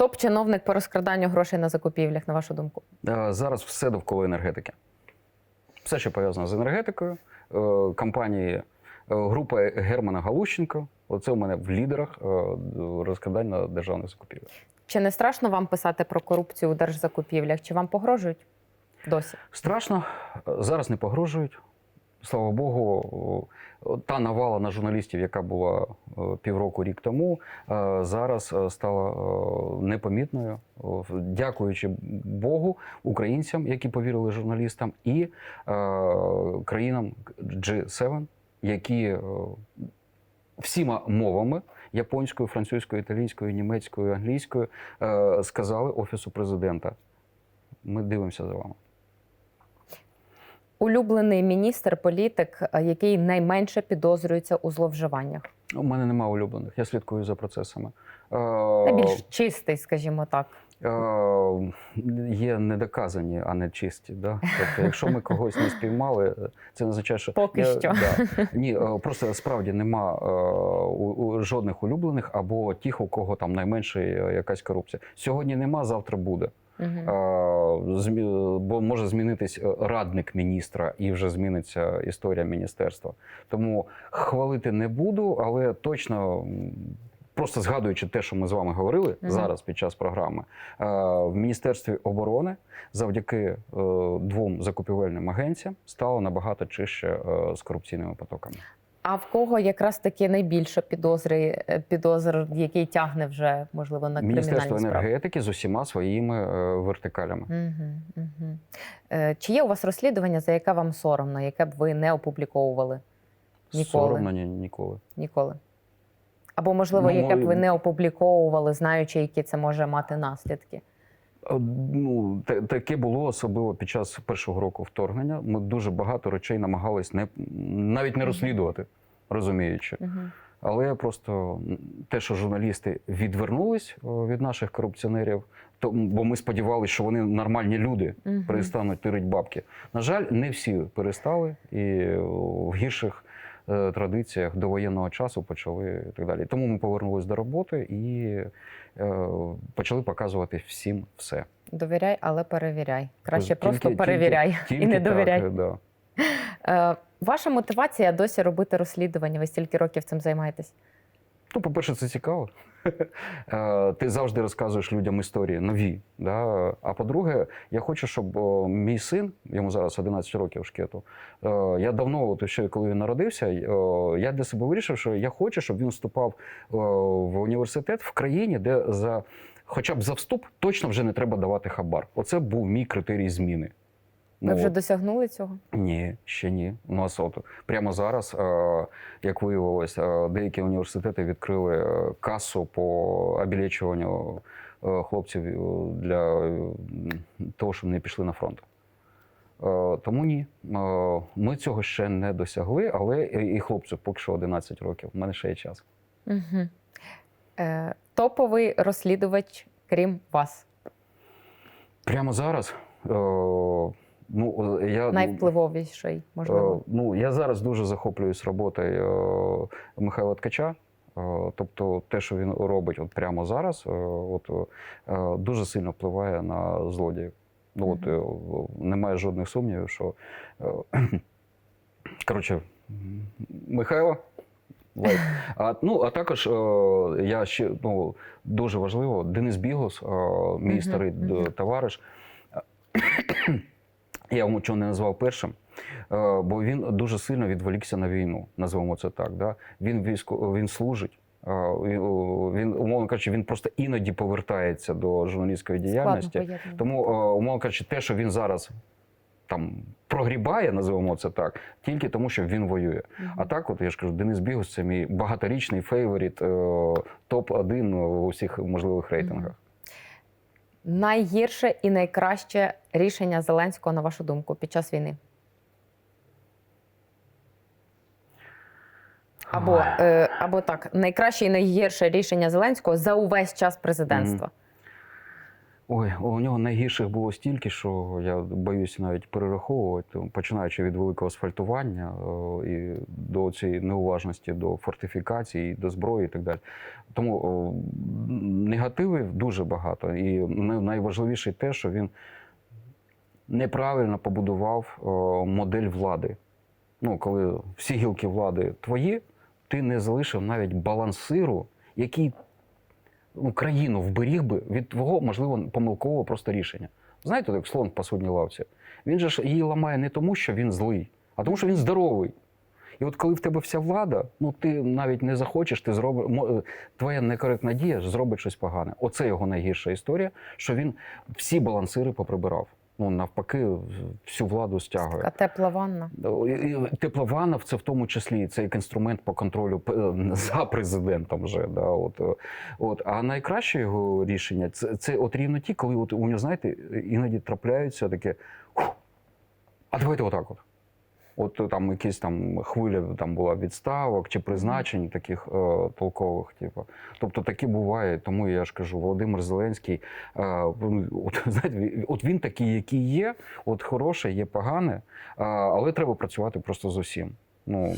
Топ-чиновник по розкраданню грошей на закупівлях, на вашу думку? Е, Зараз все довкола енергетики. Все, що пов'язано з енергетикою, е, компанії, е, група Германа Галущенко. Оце у мене в лідерах розкрадань на державних закупівлях. Чи не страшно вам писати про корупцію у держзакупівлях? Чи вам погрожують досі? Страшно, зараз не погрожують. Слава Богу, та навала на журналістів, яка була е, півроку рік тому, е, зараз е, стала непомітною, дякуючи Богу, українцям, які повірили журналістам, і країнам G7, які всіма мовами японською, французькою, італійською, німецькою, англійською сказали офісу президента. Ми дивимося за вами. Улюблений міністр, політик, е, який найменше підозрюється у зловживаннях. У мене немає улюблених, я слідкую за процесами. Е, Найбільш чистий, скажімо так. е, є недоказані, а не чисті. Да? Тобто, якщо ми когось не спіймали, це не означає, що Поки що. Да. Ні, е, просто справді нема е, у, у жодних улюблених або тих, у кого там найменше е, якась корупція. Сьогодні нема, завтра буде. Е, бо може змінитись е, радник міністра і вже зміниться історія міністерства. Тому хвалити не буду, але точно. Просто згадуючи те, що ми з вами говорили Мгм. зараз під час програми, е, в Міністерстві оборони завдяки е, двом закупівельним агенціям стало набагато чище з корупційними потоками. А в кого якраз таки найбільше підозри, е, підозр, який тягне вже можливо на Міністерство кримінальні справи? енергетики з усіма своїми е, вертикалями. Угу, угу. Е, чи є у вас розслідування, за яке вам соромно, яке б ви не опубліковували Ніколи. Соромно ні, ніколи. ніколи? Або, можливо, Ну, яке б ви не опубліковували, знаючи, які це може мати наслідки? Е, Ну, та- таке було особливо під час першого року вторгнення. Ми дуже багато речей намагались не навіть не розслідувати, розуміючи. Але просто те, що журналісти відвернулись від наших корупціонерів, то бо ми сподівалися, що вони нормальні люди перестануть тирить бабки. На жаль, не всі перестали, і в гірших е, традиціях до воєнного часу почали і так далі. Тому ми повернулись до роботи і е, почали показувати всім все. Довіряй, але перевіряй. Краще Тільки- просто перевіряй тільки і не довіряй. Так, да. Е, ваша мотивація досі робити розслідування? Ви стільки років цим займаєтесь? Ну, по-перше, це цікаво. Е, Ти завжди розказуєш людям історії нові. Да? А по-друге, я хочу, щоб мій син, йому зараз 11 років шкету, е, я давно, от ще коли він народився, я для себе вирішив, що я хочу, щоб він вступав в університет в країні, де за хоча б за вступ точно вже не треба давати хабар. Оце був мій критерій зміни. Ви Ну, вже досягнули цього? Ні, ще ні. У нас от прямо зараз, е, як виявилось, е, деякі університети відкрили е, касу по обілечуванню хлопців для того, щоб не пішли на фронт. Тому ні, ми цього ще не досягли, але і хлопцю поки що 11 років. У мене ще є час. Угу. Е, топовий розслідувач, крім вас. Прямо зараз. Ну, я Найвпливовіший, можливо. Е, Ну, я зараз дуже захоплююсь роботою е, Михайла Ткача. Е, Тобто, те, що він робить от прямо зараз, от, дуже сильно впливає на злодіїв. Ну, от, немає жодних сумнівів, що. Коротше, Михайло. Лайк. А, ну, а також е, я ще ну, дуже важливо, Денис Бігус, е, мій Мгм, старий д- мгм. товариш. Я йому чого не назвав першим, е, бо він дуже сильно відволікся на війну, назвемо це так. Да? Він військо, він служить. е, Він, умовно кажучи, він просто іноді повертається до журналістської діяльності. Складно. Тому, е, умовно кажучи, те, що він зараз там прогрібає, називаємо це так, тільки тому, що він воює. Мгм. А так, от я ж кажу, Денис Бігус це мій багаторічний фейворіт, е, топ-1 у всіх можливих рейтингах. Найгірше і найкраще рішення Зеленського, на вашу думку, під час війни? Або, е, або так, найкраще і найгірше рішення Зеленського за увесь час президентства. Ой, у нього найгірших було стільки, що я боюся навіть перераховувати, починаючи від великого асфальтування і до цієї неуважності до фортифікацій, до зброї і так далі. Тому негативів дуже багато. І найважливіше те, що він неправильно побудував модель влади. Ну, коли всі гілки влади твої, ти не залишив навіть балансиру, який ну, країну вберіг би від твого, можливо, помилкового просто рішення. Знаєте, як слон по судній лавці. Він же ж її ламає не тому, що він злий, а тому, що він здоровий. І от коли в тебе вся влада, ну ти навіть не захочеш, ти зробиш твоя некоректна дія зробить щось погане. Оце його найгірша історія, що він всі балансири поприбирав. Ну навпаки, всю владу стягує. А тепла ванна. І- і Теплована це в тому числі це як інструмент по контролю е, за президентом. Вже да, от, е, от. А найкраще його рішення це, це от рівно ті, коли от у нього, знаєте, іноді трапляються таке. А давайте отак от. От е, там якісь там хвиля там була відставок чи призначень таких е, толкових, типу. Тобто такі буває. Тому я ж кажу, Володимир Зеленський, е, ну, от, знаєте, от він такий, який є, от хороше, є погане, е, але треба працювати просто з усім. Ну,